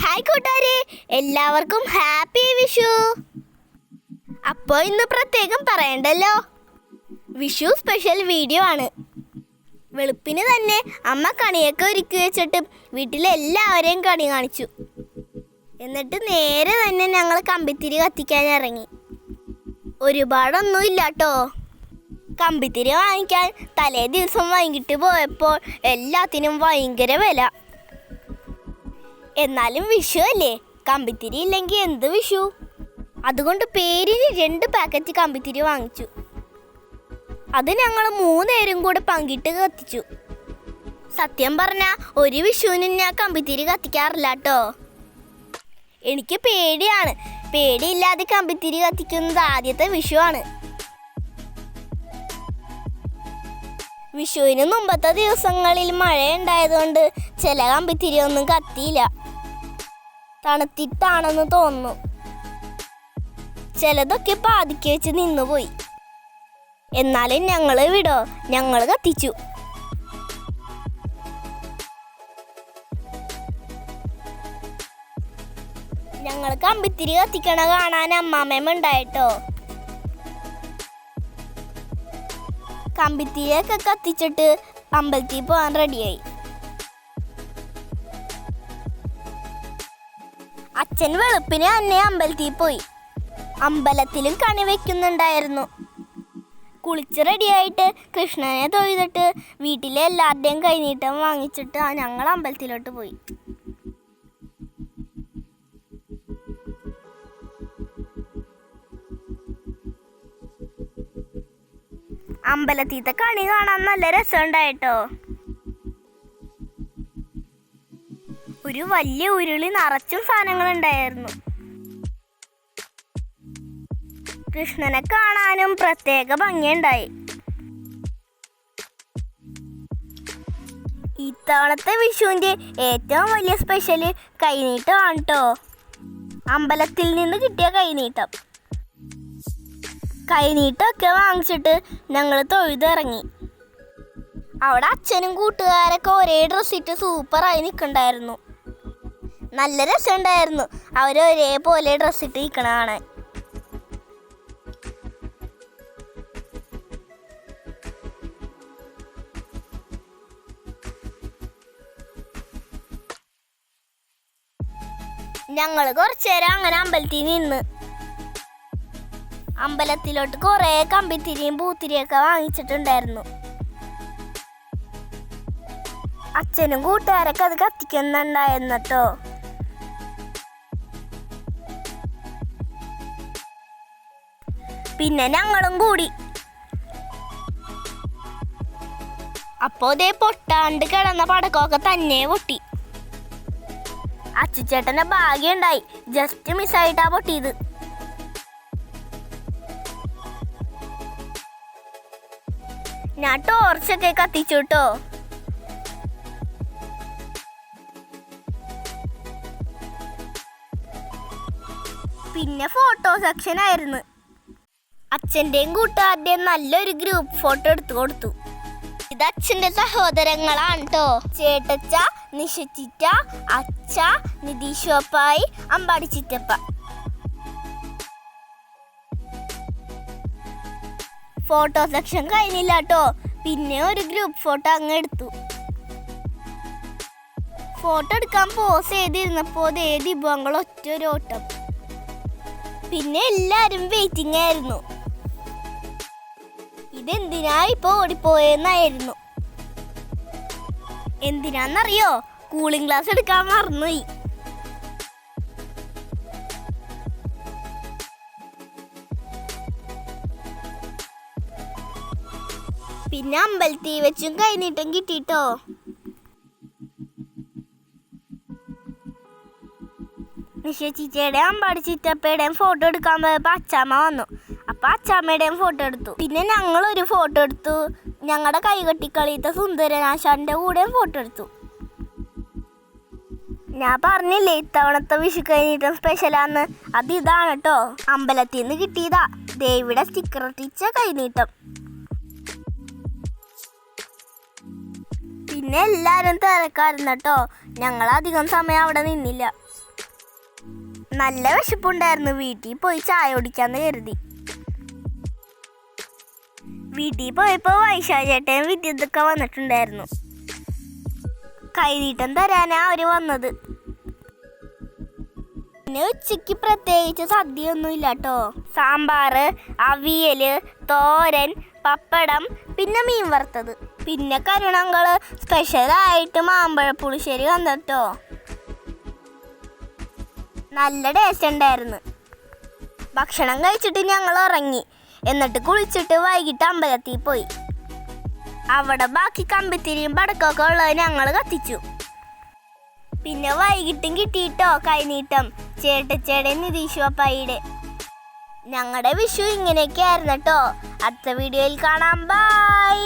Hi കൂട്ടുകാരെ എല്ലാവർക്കും happy Vishu. അപ്പോൾ ഇന്ന് പ്രത്യേകം പറയണ്ടല്ലോ? വിഷു സ്പെഷ്യൽ വീഡിയോ ആണ്. വെളുപ്പിന് തന്നെ അമ്മ കണിയൊക്കെ ഒരുക്കി വെച്ചിട്ട് വീട്ടിലെ എല്ലാവരെയും കണി കാണിച്ചു. എന്നിട്ട് നേരെ തന്നെ ഞങ്ങൾ കമ്പിത്തിരി കത്തിക്കാൻ ഇറങ്ങി. ഒരുപാടൊന്നും ഇല്ല കേട്ടോ കമ്പിത്തിരി വാങ്ങിക്കാൻ തലേ ദിവസം വൈകിട്ട് പോയപ്പോൾ എല്ലാത്തിനും ഭയങ്കര വില. എന്നാലും വിഷു അല്ലേ? കമ്പിത്തിരി ഇല്ലെങ്കിൽ എന്ത് വിഷു? അതുകൊണ്ട് പേരിന് രണ്ട് പാക്കറ്റ് കമ്പിത്തിരി വാങ്ങിച്ചു. അത് ഞങ്ങൾ മൂന്നേരും കൂടെ പങ്കിട്ട് കത്തിച്ചു. സത്യം പറഞ്ഞ ഒരു വിഷുവിനും ഞാൻ കമ്പിത്തിരി കത്തിക്കാറില്ല കേട്ടോ എനിക്ക് പേടിയാണ്. പേടിയില്ലാതെ കമ്പിത്തിരി കത്തിക്കുന്നത് ആദ്യത്തെ വിഷുവാണ്. വിഷുവിന് മുമ്പത്തെ ദിവസങ്ങളിൽ മഴ ഉണ്ടായതുകൊണ്ട് ചില കമ്പിത്തിരി ഒന്നും കത്തിയില്ല. തണുത്തിട്ടാണെന്ന് തോന്നുന്നു. ചിലതൊക്കെ പാതിക്ക് വെച്ച് നിന്നുപോയി. എന്നാലും ഞങ്ങൾ വിടോ? ഞങ്ങൾ കത്തിച്ചു. ഞങ്ങൾ കമ്പിത്തിരി കത്തിക്കണ കാണാൻ അമ്മാമ്മ ഉണ്ടായിട്ടോ? കമ്പിത്തിരിയൊക്കെ കത്തിച്ചിട്ട് അമ്പലത്തിൽ പോകാൻ റെഡിയായി. അച്ഛൻ വെളുപ്പിന് അന്നെ അമ്പലത്തിൽ പോയി. അമ്പലത്തിലും കണി വെക്കുന്നുണ്ടായിരുന്നു. കുളിച്ച് റെഡിയായിട്ട് കൃഷ്ണനെ തൊഴുതിട്ട് വീട്ടിലെ എല്ലാവരുടെയും കൈനീട്ടം വാങ്ങിച്ചിട്ട് ഞങ്ങൾ അമ്പലത്തിലോട്ട് പോയി. അമ്പലത്തിത്തെ കണി കാണാൻ നല്ല രസമുണ്ടായിട്ടോ? ഒരു വലിയ ഉരുളി നിറച്ചും സാധനങ്ങൾ ഉണ്ടായിരുന്നു കൃഷ്ണനെ കാണാനും പ്രത്യേക ഭംഗിയുണ്ടായി. ഇത്തവണത്തെ വിഷുവിന്റെ ഏറ്റവും വലിയ സ്പെഷ്യൽ കൈനീട്ടമാണ് കേട്ടോ അമ്പലത്തിൽ നിന്ന് കിട്ടിയ കൈനീട്ടം. കൈനീട്ടമൊക്കെ വാങ്ങിച്ചിട്ട് ഞങ്ങൾ തൊഴുതിറങ്ങി. അവിടെ അച്ഛനും കൂട്ടുകാരൊക്കെ ഒരേ ഡ്രസ്സിട്ട് സൂപ്പറായി നിൽക്കണ്ടായിരുന്നു. നല്ല രസമുണ്ടായിരുന്നു. അവർ ഒരേപോലെ ഡ്രസ് ഇട്ട് ഞങ്ങൾ കുറച്ചേരം അങ്ങനെ അമ്പലത്തിൽ നിന്ന്. അമ്പലത്തിലോട്ട് കുറേ കമ്പിത്തിരിയും പൂത്തിരിയൊക്കെ വാങ്ങിച്ചിട്ടുണ്ടായിരുന്നു. അച്ഛനും കൂട്ടുകാരൊക്കെ അത് കത്തിക്കുന്നുണ്ടായിരുന്നു കേട്ടോ പിന്നെ ഞങ്ങളും കൂടി. അപ്പോ ദേ പൊട്ടാണ്ട് കിടന്ന പടക്കമൊക്കെ തന്നെ പൊട്ടി. അച്ചുചേട്ടന്റെ ഭാഗ്യണ്ടായി ജസ്റ്റ് മിസ്സായിട്ടാ പൊട്ടിയത്. ഞാൻ ടോർച്ചൊക്കെ കത്തിച്ചു കേട്ടോ. പിന്നെ ഫോട്ടോ സെക്ഷൻ ആയിരുന്നു. അച്ഛന്റെയും കൂട്ടുകാരുടെയും നല്ലൊരു ഗ്രൂപ്പ് ഫോട്ടോ എടുത്തു കൊടുത്തു. ഇത് അച്ഛന്റെ സഹോദരങ്ങളാണ് കേട്ടോ ചേട്ടച്ച നിഷച്ചിറ്റ അച്ഛ നിതീഷോപ്പായി അമ്പാടി ചിറ്റപ്പ. ഫോട്ടോ സെക്ഷൻ കഴിഞ്ഞില്ല കേട്ടോ പിന്നെ ഒരു ഗ്രൂപ്പ് ഫോട്ടോ അങ്ങ് എടുത്തു. ഫോട്ടോ എടുക്കാൻ പോസ് ചെയ്തിരുന്നപ്പോ ഏത് വിഭവങ്ങൾ ഒറ്റ ഒരു ഓട്ടം. പിന്നെ എല്ലാരും വെയിറ്റിംഗ് ആയിരുന്നു. ഇതെന്തിനാ ഇപ്പൊ ഓടിപ്പോയെന്നായിരുന്നു. എന്തിനാന്നറിയോ? കൂളിംഗ് ഗ്ലാസ് എടുക്കാൻ മറന്നുപോയി. പിന്നെ അമ്പലത്തിൽ വെച്ചും കൈനീട്ടം കിട്ടിട്ടോ? നിശ്ചയിച്ചേടെ അമ്പാടി ചിറ്റപ്പയുടെയും ഫോട്ടോ എടുക്കാൻ പോയപ്പോ അച്ചാമ്മ വന്നു. അപ്പൊ അച്ചാമ്മയുടെയും ഫോട്ടോ എടുത്തു. പിന്നെ ഞങ്ങൾ ഒരു ഫോട്ടോ എടുത്തു ഞങ്ങളുടെ കൈകൊട്ടിക്കളിയത്തെ സുന്ദരനാശാന്റെ കൂടെയും ഫോട്ടോ എടുത്തു. ഞാൻ പറഞ്ഞില്ലേ ഇത്തവണത്തെ വിഷു കഴിഞ്ഞിട്ടും സ്പെഷ്യലാന്ന് അത് ഇതാണ് കേട്ടോ അമ്പലത്തിൽ നിന്ന് കിട്ടിയതാ ദേവിയുടെ സ്റ്റിക്കർ ഒട്ടിച്ച കൈനീട്ടം പിന്നെ എല്ലാരും തിരക്കായിരുന്നു കേട്ടോ ഞങ്ങൾ അധികം സമയം അവിടെ നിന്നില്ല. നല്ല വിശപ്പുണ്ടായിരുന്നു. വീട്ടിൽ പോയി ചായ കുടിക്കാന്ന് കരുതി. വീട്ടിൽ പോയപ്പോ വൈശാചേട്ടൻ വിദ്യുത്തൊക്കെ വന്നിട്ടുണ്ടായിരുന്നു. കൈനീട്ടം തരാനാ അവർ വന്നത്. പിന്നെ ഉച്ചയ്ക്ക് പ്രത്യേകിച്ച് സദ്യയൊന്നും ഇല്ല കേട്ടോ സാമ്പാറ് അവിയൽ തോരൻ പപ്പടം പിന്നെ മീൻ വറുത്തത്. പിന്നെ കരുണങ്ങൾ സ്പെഷ്യലായിട്ട് മാമ്പഴ പുളിശ്ശേരി വന്നിട്ടോ നല്ല ടേസ്റ്റ് ഉണ്ടായിരുന്നു. ഭക്ഷണം കഴിച്ചിട്ട് ഞങ്ങൾ ഇറങ്ങി എന്നിട്ട് കുളിച്ചിട്ട് വൈകിട്ട് അമ്പലത്തിൽ പോയി. അവിടെ ബാക്കി കമ്പിത്തിരിയും പടക്കമൊക്കെ ഉള്ളത് ഞങ്ങൾ കത്തിച്ചു. പിന്നെ വൈകിട്ടും കിട്ടിയിട്ടോ കൈനീട്ടം. ചേട്ടച്ചേടെ നിതീഷ് പപ്പായിയുടെ. ഞങ്ങളുടെ വിഷു ഇങ്ങനെയൊക്കെ ആയിരുന്നു കേട്ടോ അടുത്ത വീഡിയോയിൽ കാണാം. ബൈ